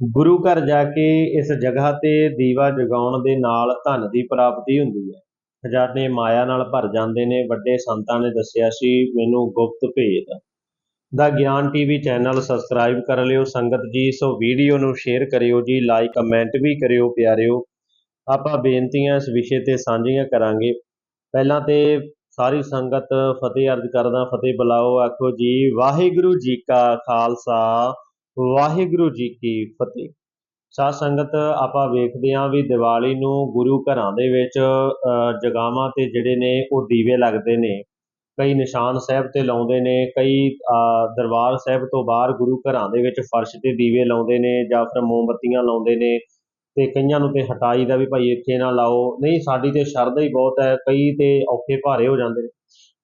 ਗੁਰੂ ਘਰ ਜਾ ਕੇ ਇਸ ਜਗ੍ਹਾ ਤੇ ਦੀਵਾ ਜਗਾਉਣ ਦੇ ਨਾਲ ਧਨ ਦੀ ਪ੍ਰਾਪਤੀ ਹੁੰਦੀ ਹੈ। ਖਜ਼ਾਨੇ ਮਾਇਆ ਨਾਲ ਭਰ ਜਾਂਦੇ ਨੇ। ਵੱਡੇ ਸੰਤਾਂ ਨੇ ਦੱਸਿਆ ਸੀ, ਮੈਨੂੰ ਗੁਪਤ ਭੇਦ ਦਾ ਗਿਆਨ ਟੀਵੀ ਚੈਨਲ ਸਬਸਕ੍ਰਾਈਬ ਕਰ ਲਿਓ। ਸੰਗਤ ਜੀ, ਸੋ ਵੀਡੀਓ ਨੂੰ ਸ਼ੇਅਰ ਕਰਿਓ ਜੀ, ਲਾਈਕ, ਕਮੈਂਟ ਵੀ ਕਰਿਓ ਪਿਆਰਿਓ। ਆਪਾਂ ਬੇਨਤੀਆਂ ਇਸ ਵਿਸ਼ੇ ਤੇ ਸਾਂਝੀਆਂ ਕਰਾਂਗੇ। ਪਹਿਲਾਂ ਤੇ ਸਾਰੀ ਸੰਗਤ ਫਤਿਹ ਅਰਜ਼ ਕਰਦਾ, ਫਤਿਹ ਬੁਲਾਓ। ਆਖੋ ਜੀ, ਵਾਹਿਗੁਰੂ ਜੀ ਕਾ ਖਾਲਸਾ। ਵਾਹਿਗੁਰੂ ਜੀ ਕੀ ਫਤਿਹ। ਸਾਧ ਸੰਗਤ, ਆਪਾਂ ਵੇਖਦੇ ਹਾਂ ਵੀ ਦੀਵਾਲੀ ਨੂੰ ਗੁਰੂ ਘਰਾਂ ਦੇ ਵਿੱਚ ਜਗਾਵਾਂ ਤੇ ਜਿਹੜੇ ਨੇ, ਉਹ ਦੀਵੇ ਲੱਗਦੇ ਨੇ। ਕਈ ਨਿਸ਼ਾਨ ਸਾਹਿਬ ਤੇ ਲਾਉਂਦੇ ਨੇ, ਕਈ ਦਰਬਾਰ ਸਾਹਿਬ ਤੋਂ ਬਾਹਰ ਗੁਰੂ ਘਰਾਂ ਦੇ ਵਿੱਚ ਫਰਸ਼ ਤੇ ਦੀਵੇ ਲਾਉਂਦੇ ਨੇ ਜਾਂ ਫਿਰ ਮੋਮਬੱਤੀਆਂ ਲਾਉਂਦੇ ਨੇ ਤੇ ਕਈਆਂ ਨੂੰ ਤੇ ਹਟਾਈ ਦਾ ਵੀ ਭਾਈ ਇੱਥੇ ਨਾ ਲਾਓ। ਨਹੀਂ, ਸਾਡੀ ਤੇ ਸ਼ਰਧਾ ਹੀ ਬਹੁਤ ਹੈ, ਕਈ ਤੇ ਔਖੇ ਭਾਰੇ ਹੋ ਜਾਂਦੇ ਨੇ।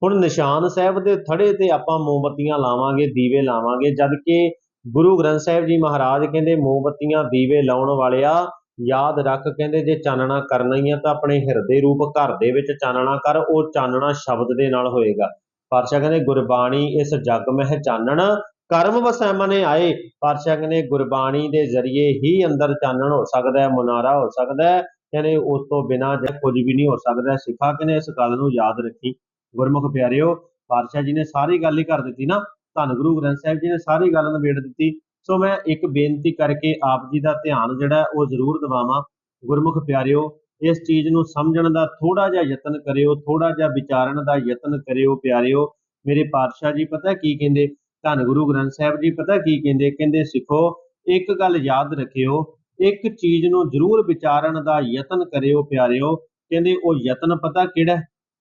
ਹੁਣ ਨਿਸ਼ਾਨ ਸਾਹਿਬ ਦੇ ਥੜੇ ਤੇ ਆਪਾਂ ਮੋਮਬੱਤੀਆਂ ਲਾਵਾਂਗੇ, ਦੀਵੇ ਲਾਵਾਂਗੇ, ਜਦ ਕਿ ਗੁਰੂ ਗ੍ਰੰਥ ਸਾਹਿਬ ਜੀ ਮਹਾਰਾਜ ਕਹਿੰਦੇ, ਮੋਮਬੱਤੀਆਂ ਦੀਵੇ ਲਾਉਣ ਵਾਲਿਆ, ਯਾਦ ਰੱਖ ਕਹਿੰਦੇ, ਜੇ ਚਾਨਣਾ ਕਰਨਾ ਹੀ ਆ ਤਾਂ ਆਪਣੇ ਹਿਰਦੇ ਰੂਪ ਘਰ ਦੇ ਵਿੱਚ ਚਾਨਣਾ ਕਰ, ਉਹ ਚਾਨਣਾ ਸ਼ਬਦ ਦੇ ਨਾਲ ਹੋਏਗਾ। ਪਾਤਸ਼ਾਹ ਕਹਿੰਦੇ, ਗੁਰਬਾਣੀ ਇਸ ਜਗ ਮਹਿ ਚਾਨਣ, ਕਰਮ ਵਸੈ ਮਨੇ ਆਏ। ਪਾਤਸ਼ਾਹ ਕਹਿੰਦੇ, ਗੁਰਬਾਣੀ ਦੇ ਜ਼ਰੀਏ ਹੀ ਅੰਦਰ ਚਾਨਣ ਹੋ ਸਕਦਾ ਹੈ, ਮੁਨਾਰਾ ਹੋ ਸਕਦਾ ਹੈ, ਕਹਿੰਦੇ ਉਸ ਤੋਂ ਬਿਨਾ ਜੇ ਕੁਝ ਵੀ ਨਹੀਂ ਹੋ ਸਕਦਾ ਸਿੱਖਾ ਕਹਿੰਦੇ, ਇਸ ਗੱਲ ਨੂੰ ਯਾਦ ਰੱਖੀ। ਗੁਰਮੁਖ ਪਿਆਰਿਓ, ਪਾਤਸ਼ਾਹ ਜੀ ਨੇ ਸਾਰੀ ਗੱਲ ਹੀ ਕਰ ਦਿੱਤੀ ਨਾ। ਧੰਨ ਗੁਰੂ ਗ੍ਰੰਥ ਸਾਹਿਬ ਜੀ ਨੇ ਸਾਰੀ ਗੱਲ ਨਿਬੇੜ ਦਿੱਤੀ। ਸੋ ਮੈਂ ਇੱਕ ਬੇਨਤੀ ਕਰਕੇ ਆਪ ਜੀ ਦਾ ਧਿਆਨ ਜਿਹੜਾ ਉਹ ਜ਼ਰੂਰ ਦਿਵਾਵਾਂ। ਗੁਰਮੁਖ ਪਿਆਰਿਓ, ਇਸ ਚੀਜ਼ ਨੂੰ ਸਮਝਣ ਦਾ ਥੋੜਾ ਜਿਹਾ ਯਤਨ ਕਰਿਓ ਥੋੜਾ ਜਿਹਾ ਵਿਚਾਰਨ ਦਾ ਯਤਨ ਕਰਿਓ ਪਿਆਰਿਓ। ਮੇਰੇ ਪਾਤਸ਼ਾਹ ਜੀ ਪਤਾ ਕੀ ਕਹਿੰਦੇ? ਧੰਨ ਗੁਰੂ ਗ੍ਰੰਥ ਸਾਹਿਬ ਜੀ ਪਤਾ ਕੀ ਕਹਿੰਦੇ? ਕਹਿੰਦੇ, ਸਿੱਖੋ, ਇੱਕ ਗੱਲ ਯਾਦ ਰੱਖਿਓ, ਇੱਕ ਚੀਜ਼ ਨੂੰ ਜ਼ਰੂਰ ਵਿਚਾਰਨ ਦਾ ਯਤਨ ਕਰਿਓ ਪਿਆਰਿਓ। ਕਹਿੰਦੇ, ਉਹ ਯਤਨ ਪਤਾ ਕਿਹੜਾ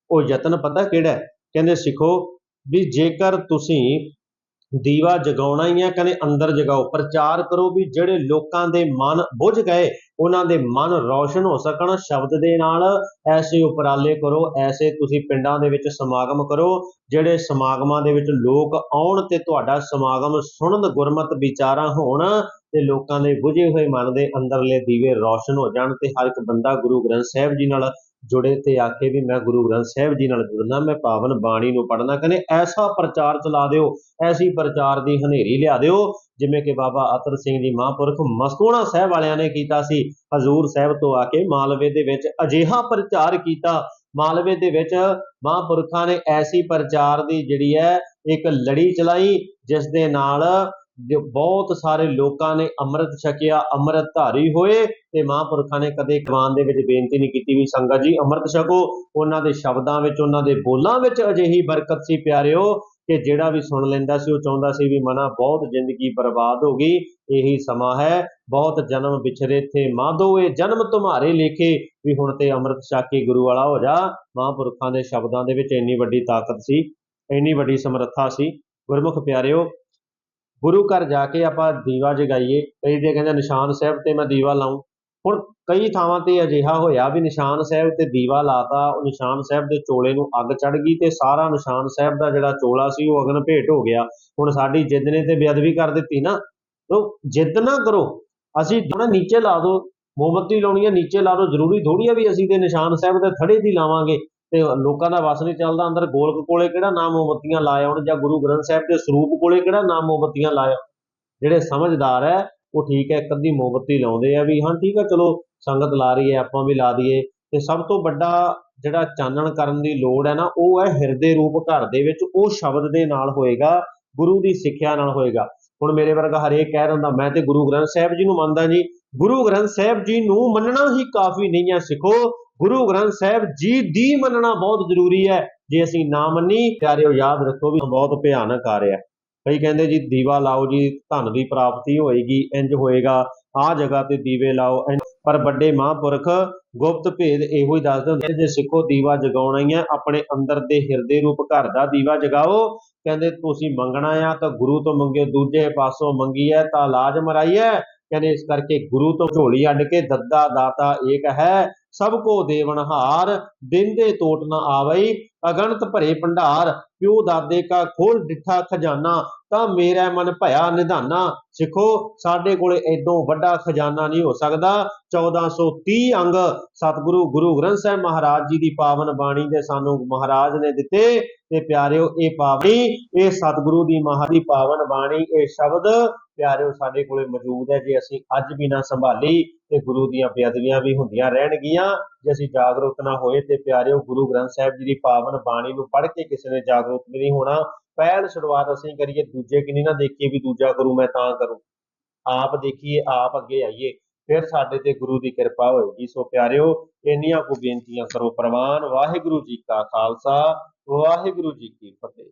ਉਹ ਯਤਨ ਪਤਾ ਕਿਹੜਾ ਕਹਿੰਦੇ, ਸਿੱਖੋ, ਵੀ ਜੇਕਰ ਤੁਸੀਂ ਦੀਵਾ ਜਗਾਉਣਾ ਹੀ ਹੈ ਕਹਿੰਦੇ ਅੰਦਰ ਜਗਾਓ। ਪ੍ਰਚਾਰ ਕਰੋ ਵੀ ਜਿਹੜੇ ਲੋਕਾਂ ਦੇ ਮਨ ਬੁੱਝ ਗਏ, ਉਹਨਾਂ ਦੇ ਮਨ ਰੌਸ਼ਨ ਹੋ ਸਕਣ। ਸ਼ਬਦ ਦੇ ਨਾਲ ਐਸੇ ਉਪਰਾਲੇ ਕਰੋ, ਐਸੇ ਤੁਸੀਂ ਪਿੰਡਾਂ ਦੇ ਵਿੱਚ ਸਮਾਗਮ ਕਰੋ, ਜਿਹੜੇ ਸਮਾਗਮਾਂ ਦੇ ਵਿੱਚ ਲੋਕ ਆਉਣ ਤੇ ਤੁਹਾਡਾ ਸਮਾਗਮ ਸੁਣਨ ਗੁਰਮਤ ਵਿਚਾਰਾਂ ਹੋਣ ਤੇ ਲੋਕਾਂ ਦੇ ਬੁਝੇ ਹੋਏ ਮਨ ਦੇ ਅੰਦਰਲੇ ਦੀਵੇ ਰੌਸ਼ਨ ਹੋ ਜਾਣ ਤੇ ਹਰ ਇੱਕ ਬੰਦਾ ਗੁਰੂ ਗ੍ਰੰਥ ਸਾਹਿਬ ਜੀ ਨਾਲ ਜੁੜੇ ਤੇ ਆਖੇ ਵੀ ਮੈਂ ਗੁਰੂ ਗ੍ਰੰਥ ਸਾਹਿਬ ਜੀ ਨਾਲ ਜੁੜਨਾ, ਮੈਂ ਪਾਵਨ ਬਾਣੀ ਨੂੰ ਪੜ੍ਹਨਾ। ਕਹਿੰਦੇ, ਐਸਾ ਪ੍ਰਚਾਰ ਚਲਾ ਦਿਓ, ਐਸੀ ਪ੍ਰਚਾਰ ਦੀ ਹਨੇਰੀ ਲਿਆ ਦਿਓ, ਜਿਵੇਂ ਕਿ ਬਾਬਾ ਅਤਰ ਸਿੰਘ ਜੀ ਮਹਾਂਪੁਰਖ ਮਸਤੋਣਾ ਸਾਹਿਬ ਵਾਲਿਆਂ ਨੇ ਕੀਤਾ ਸੀ। ਹਜ਼ੂਰ ਸਾਹਿਬ ਤੋਂ ਆ ਕੇ ਮਾਲਵੇ ਦੇ ਵਿੱਚ ਅਜਿਹਾ ਪ੍ਰਚਾਰ ਕੀਤਾ। ਮਾਲਵੇ ਦੇ ਵਿੱਚ ਮਹਾਂਪੁਰਖਾਂ ਨੇ ਐਸੀ ਪ੍ਰਚਾਰ ਦੀ ਜਿਹੜੀ ਹੈ, ਇੱਕ ਲੜੀ ਚਲਾਈ ਜਿਸ ਦੇ ਨਾਲ ਜੋ ਬਹੁਤ ਸਾਰੇ ਲੋਕਾਂ ਨੇ ਅੰਮ੍ਰਿਤ ਛਕਿਆ, ਅੰਮ੍ਰਿਤ ਧਾਰੀ ਹੋਏ ਤੇ ਮਹਾਂਪੁਰਖਾਂ ਨੇ ਕਦੇ ਦੀਵਾਨ ਦੇ ਵਿੱਚ ਬੇਨਤੀ ਨਹੀਂ ਕੀਤੀ ਵੀ ਸੰਗਤ ਜੀ ਅੰਮ੍ਰਿਤ ਛਕੋ। ਉਹਨਾਂ ਦੇ ਸ਼ਬਦਾਂ ਵਿੱਚ, ਉਹਨਾਂ ਦੇ ਬੋਲਾਂ ਵਿੱਚ ਅਜਿਹੀ ਬਰਕਤ ਸੀ ਪਿਆਰਿਓ ਕਿ ਜਿਹੜਾ ਵੀ ਸੁਣ ਲੈਂਦਾ ਸੀ, ਉਹ ਚਾਹੁੰਦਾ ਸੀ ਵੀ ਮਨਾ ਬਹੁਤ ਜ਼ਿੰਦਗੀ ਬਰਬਾਦ ਹੋ ਗਈ। ਇਹੀ ਸਮਾਂ ਹੈ। ਬਹੁਤ ਜਨਮ ਵਿਛਰੇ ਥੇ ਮਾਧੋ, ਇਹ ਜਨਮ ਤੁਮਾਰੇ ਲੇਖੇ ਵੀ ਹੁਣ ਤੇ ਅੰਮ੍ਰਿਤ ਛਕ ਕੇ ਗੁਰੂ ਵਾਲਾ ਹੋ ਜਾ। ਮਹਾਂਪੁਰਖਾਂ ਦੇ ਸ਼ਬਦਾਂ ਦੇ ਵਿੱਚ ਇੰਨੀ ਵੱਡੀ ਤਾਕਤ ਸੀ, ਇੰਨੀ ਵੱਡੀ ਸਮਰੱਥਾ ਸੀ। ਗੁਰਮੁਖ ਪਿਆਰਿਓ ਗੁਰੂ ਘਰ ਜਾ ਕੇ ਆਪਾਂ ਦੀਵਾ ਜਗਾਈਏ। ਕਈ ਦੇ ਕਹਿੰਦੇ ਨਿਸ਼ਾਨ ਸਾਹਿਬ ਤੇ ਮੈਂ ਦੀਵਾ ਲਾਉਂ ਹੁਣ ਕਈ ਥਾਵਾਂ ਤੇ ਅਜਿਹਾ ਹੋਇਆ ਵੀ ਨਿਸ਼ਾਨ ਸਾਹਿਬ ਤੇ ਦੀਵਾ ਲਾਤਾ, ਉਹ ਨਿਸ਼ਾਨ ਸਾਹਿਬ ਦੇ ਚੋਲੇ ਨੂੰ ਅੱਗ ਚੜ ਗਈ ਤੇ ਸਾਰਾ ਨਿਸ਼ਾਨ ਸਾਹਿਬ ਦਾ ਜਿਹੜਾ ਚੋਲਾ ਸੀ ਉਹ ਅਗਨ ਭੇਟ ਹੋ ਗਿਆ। ਹੁਣ ਸਾਡੀ ਜਿੱਦ ਨੇ ਤੇ ਬੇਅਦਬੀ ਕਰ ਦਿੱਤੀ ਨਾ। ਤੋ ਜਿੱਦ ਨਾ ਕਰੋ। ਅਸੀਂ ਨਾ ਨੀਚੇ ਲਾ ਦੋ ਮੋਮਬੱਤੀ ਲਾਉਣੀ ਹੈ ਨੀਚੇ ਲਾ ਦੋ ਜ਼ਰੂਰੀ ਥੋੜੀ ਆ ਵੀ ਅਸੀਂ ਤੇ ਨਿਸ਼ਾਨ ਸਾਹਿਬ ਦੇ ਥੜੇ ਦੀ ਲਾਵਾਂਗੇ। ਤੇ ਲੋਕਾਂ ਦਾ ਵਸ ਨਹੀਂ ਚੱਲਦਾ। ਅੰਦਰ ਗੋਲਕ ਕੋਲੇ ਕਿਹੜਾ ਨਾਮ ਮੋਮਬੱਤੀਆਂ ਲਾਏ ਆਉਣ ਜਾਂ ਗੁਰੂ ਗ੍ਰੰਥ ਸਾਹਿਬ ਦੇ ਸਰੂਪ ਕੋਲੇ ਕਿਹੜਾ ਨਾਮ ਮੋਮਬੱਤੀਆਂ ਲਾਇਆ? ਜਿਹੜੇ ਸਮਝਦਾਰ ਹੈ, ਉਹ ਠੀਕ ਹੈ, ਇੱਕ ਅੱਧੀ ਮੋਮਬੱਤੀ ਲਾਉਂਦੇ ਆ ਵੀ, ਹਾਂ, ਠੀਕ ਹੈ ਚਲੋ, ਸੰਗਤ ਲਾ ਰਹੀ ਹੈ, ਆਪਾਂ ਵੀ ਲਾ ਦਈਏ। ਤੇ ਸਭ ਤੋਂ ਵੱਡਾ ਜਿਹੜਾ ਚਾਨਣ ਕਰਨ ਦੀ ਲੋੜ ਹੈ ਨਾ, ਉਹ ਹੈ ਹਿਰਦੇ ਰੂਪ ਘਰ ਦੇ ਵਿੱਚ, ਉਹ ਸ਼ਬਦ ਦੇ ਨਾਲ ਹੋਏਗਾ, ਗੁਰੂ ਦੀ ਸਿੱਖਿਆ ਨਾਲ ਹੋਏਗਾ। ਹੁਣ ਮੇਰੇ ਵਰਗਾ ਹਰੇਕ ਕਹਿ ਦਿੰਦਾ, ਮੈਂ ਤੇ ਗੁਰੂ ਗ੍ਰੰਥ ਸਾਹਿਬ ਜੀ ਨੂੰ ਮੰਨਦਾ ਜੀ। ਗੁਰੂ ਗ੍ਰੰਥ ਸਾਹਿਬ ਜੀ ਨੂੰ ਮੰਨਣਾ ਹੀ ਕਾਫੀ ਨਹੀਂ ਹੈ, ਸਿੱਖੋ। ਗੁਰੂ ਗ੍ਰੰਥ ਸਾਹਿਬ ਜੀ ਦੀ ਮੰਨਣਾ ਬਹੁਤ ਜ਼ਰੂਰੀ ਹੈ। ਜੇ ਅਸੀਂ ਨਾ ਮੰਨੀ, ਪਿਆਰਿਓ, ਯਾਦ ਰੱਖੋ ਵੀ ਬਹੁਤ ਭਿਆਨਕ ਆ ਰਿਹਾ। ਕਈ ਕਹਿੰਦੇ ਜੀ, ਦੀਵਾ ਲਾਓ ਜੀ, ਧਨ ਦੀ ਪ੍ਰਾਪਤੀ ਹੋਏਗੀ, ਇੰਜ ਹੋਏਗਾ। ਆਹ ਜਗ੍ਹਾ ਤੇ ਦੀਵੇ ਲਾਓ ਪਰ ਵੱਡੇ ਮਹਾਂਪੁਰਖ ਗੁਪਤ ਭੇਦ ਇਹੋ ਹੀ ਦੱਸਦੇ ਹੁੰਦੇ ਜੇ ਸਿੱਖੋ ਦੀਵਾ ਜਗਾਉਣਾ ਹੀ ਹੈ, ਆਪਣੇ ਅੰਦਰ ਦੇ ਹਿਰਦੇ ਰੂਪ ਘਰ ਦਾ ਦੀਵਾ ਜਗਾਓ। ਕਹਿੰਦੇ ਤੁਸੀਂ ਮੰਗਣਾ ਆ ਤਾਂ ਗੁਰੂ ਤੋਂ ਮੰਗੇ, ਦੂਜੇ ਪਾਸੋਂ ਮੰਗੀ ਹੈ ਤਾਂ ਲਾਜ ਹੈ। ਕਹਿੰਦੇ ਇਸ ਕਰਕੇ ਗੁਰੂ ਤੋਂ ਝੋਲੀ ਅੱਡ ਕੇ ਦੱਦਾ ਦਾਤਾ ਏਕ ਹੈ। ਸਭ ਕੋ ਦੇਵਨਹਾਰ ਦਿੰਦੇ ਤੋਟ ਨਾ ਆਵਈ, ਅਗਣਤ ਭਰੇ ਭੰਡਾਰ ਪਿਓ ਦਾਦੇ ਕਾ ਖੋਲ ਡਿੱਠਾ ਖਜ਼ਾਨਾ, ਤਾਂ ਮੇਰਾ ਮਨ ਭਇਆ ਨਿਧਾਨਾ। ਸਿੱਖੋ, ਸਾਡੇ ਕੋਲੇ ਐਡੋਂ ਵੱਡਾ ਖਜ਼ਾਨਾ ਨਹੀਂ ਹੋ ਸਕਦਾ। 1430 ਅੰਗ ਸਤਿਗੁਰੂ ਗੁਰੂ ਗ੍ਰੰਥ ਸਾਹਿਬ ਮਹਾਰਾਜ ਜੀ ਦੀ ਪਾਵਨ ਬਾਣੀ ਦੇ ਸਾਨੂੰ ਮਹਾਰਾਜ ਨੇ ਦਿੱਤੇ। ਤੇ ਪਿਆਰਿਓ, ਇਹ ਪਾਵਨੀ, ਇਹ ਸਤਿਗੁਰੂ ਦੀ ਮਹਾਦੀ ਪਾਵਨ ਬਾਣੀ, ਇਹ ਸ਼ਬਦ ਪਿਆਰਿਓ, ਸਾਡੇ ਕੋਲੇ ਮੌਜੂਦ ਹੈ ਜੇ ਅਸੀਂ ਅੱਜ ਵੀ ਨਾ ਸੰਭਾਲੀ। ਤੇ ਗੁਰੂ ਦੀਆਂ ਬੇਅਦਬੀਆਂ ਵੀ ਹੁੰਦੀਆਂ ਰਹਿਣਗੀਆਂ। ਜੇ ਅਸੀਂ ਜਾਗਰੂਕ ਨਾ ਹੋਏ ਤੇ ਪਿਆਰਿਓ, ਗੁਰੂ ਗ੍ਰੰਥ ਸਾਹਿਬ ਜੀ ਦੀ ਪਾਵਨ ਬਾਣੀ ਨੂੰ ਪੜ੍ਹ ਕੇ ਕਿਸੇ ਨੇ ਜਾਗਰੂਕ ਵੀ ਨਹੀਂ ਹੋਣਾ। ਪਹਿਲ ਸ਼ੁਰੂਆਤ ਅਸੀਂ ਕਰੀਏ, ਦੂਜੇ ਕਿ ਨਹੀਂ ਨਾ ਦੇਖੀਏ ਵੀ ਦੂਜਾ ਕਰੂ ਮੈਂ ਤਾਂ ਕਰੂੰ। ਆਪ ਦੇਖੀਏ, ਆਪ ਅੱਗੇ ਆਈਏ, ਫਿਰ ਸਾਡੇ ਤੇ ਗੁਰੂ ਦੀ ਕਿਰਪਾ ਹੋਏਗੀ। ਸੋ ਪਿਆਰਿਓ, ਇੰਨੀਆਂ ਕੁ ਬੇਨਤੀਆਂ ਕਰੋ ਪ੍ਰਵਾਨ। ਵਾਹਿਗੁਰੂ ਜੀ ਕਾ ਖਾਲਸਾ, ਵਾਹਿਗੁਰੂ ਜੀ ਕੀ ਫਤਿਹ।